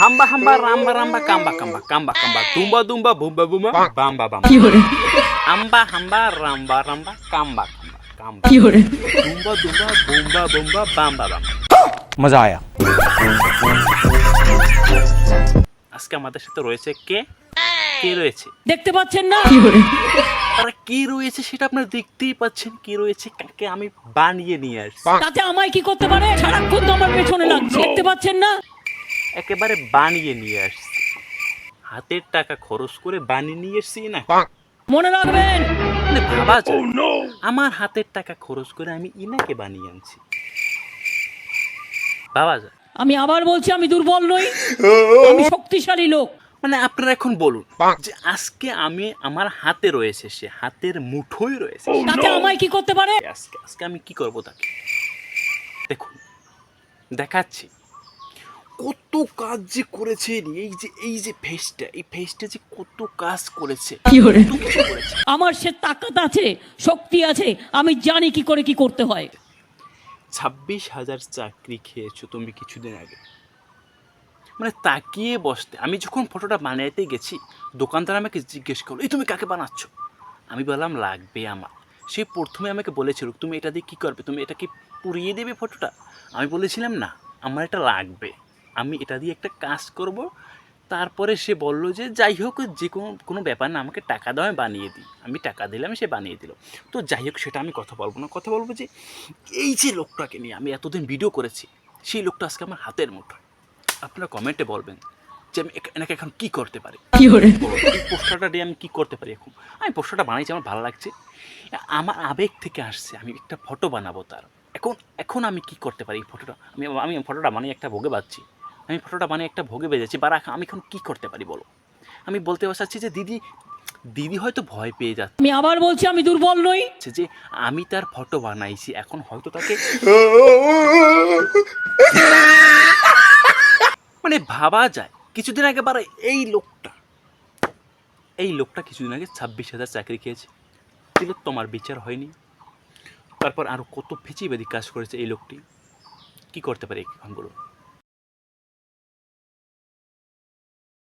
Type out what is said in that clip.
হাম্বা হাম্বা রাম্বা রাম্বা কাম্বা কাম্বা কাম্বা কাম্বা দুম্বা দুম্বা বুম্বা বুম্বা বাম্বা বাম্বা আম্বা হাম্বা রাম্বা রাম্বা কাম্বা কাম্বা কাম্বা দুম্বা দুম্বা বুম্বা বুম্বা বাম্বা বাম্বা মজা আয়া। আজকে আমাদের সাথে রয়েছে কে? কে রয়েছে? দেখতে পাচ্ছেন না? তারা কি রয়েছে সেটা আপনারা দেখতেই পাচ্ছেন। কি রয়েছে কাকে আমি বানিয়ে নিয়ে আসছি। তাতে আমায় কি করতে পারে? সারাক্ষণ তো আমার পেছনে লাগছে। দেখতে পাচ্ছেন না? একেবারে বানিয়ে নিয়ে আসছি। হাতের টাকা খরচ করে বানিয়ে নিয়ে এসছি না? মনে রাখবেন? মানে ভাবা আমার হাতের টাকা খরচ করে আমি ইনাকে বানিয়ে আনছি। ভাবা যায়। আমি আবার বলছি আমি দুর্বল নই। আমি শক্তিশালী লোক। মানে আপনারা এখন বলুন যে আজকে আমি আমার হাতে রয়েছে সে হাতের মুঠোই রয়েছে। তাতে আমায় কি করতে পারে? আজকে আজকে আমি কি করব তাকে? দেখুন দেখাচ্ছি। কত কাজ যে করেছে এই যে এই যে ফেসটা এই ফেসটা যে কত কাজ করেছে। আমার সে তাকাত আছে শক্তি আছে আমি জানি কি করে কি করতে হয়। ছাব্বিশ হাজার চাকরি খেয়েছো তুমি কিছুদিন আগে। মানে তাকিয়ে বসতে আমি যখন ফটোটা বানাইতে গেছি দোকানদার আমাকে জিজ্ঞেস করল এই তুমি কাকে বানাচ্ছ? আমি বললাম লাগবে আমার। সে প্রথমে আমাকে বলেছিল তুমি এটা দিয়ে কী করবে? তুমি এটা কি পুড়িয়ে দেবে ফটোটা আমি বলেছিলাম না আমার এটা লাগবে। আমি এটা দিয়ে একটা কাজ করব। তারপরে সে বলল যে যাই হোক যে কোনো কোনো ব্যাপার না আমাকে টাকা দাও আমি বানিয়ে দিই। আমি টাকা দিলাম সে বানিয়ে দিল। তো যাই হোক সেটা আমি কথা বলব না। কথা বলব যে এই যে লোকটাকে নিয়ে আমি এতদিন ভিডিও করেছি সেই লোকটা আজকে আমার হাতের মুঠোয়। আপনারা কমেন্টে বলবেন যে আমি এনাকে এখন কী করতে পারি? এই পোস্টারটা দিয়ে আমি কী করতে পারি এখন? আমি পোস্টারটা বানাইছি আমার ভালো লাগছে। আমার আবেগ থেকে আসছে আমি একটা ফটো বানাবো তার। এখন এখন আমি কি করতে পারি এই ফটোটা আমি আমি ফটোটা বানিয়ে একটা ভোগে বাজছি আমি ফটোটা বানিয়ে একটা ভোগে বেজেছি। বা রাখা- আমি এখন কি করতে পারি বলো? আমি বলতে বসাচ্ছি যে দিদি দিদি হয়তো ভয় পেয়ে যাচ্ছে। আমি আবার বলছি আমি দুর্বল নই। যে আমি তার ফটো বানাইছি এখন হয়তো তাকে মানে ভাবা যায়। কিছুদিন আগে বারে এই লোকটা এই লোকটা কিছুদিন আগে ছাব্বিশ হাজার চাকরি খেয়েছে। কিন্তু তোমার বিচার হয়নি। তারপর আরও কত ফেঁচিবেদি কাজ করেছে এই লোকটি। কি করতে পারে এখন বলুন?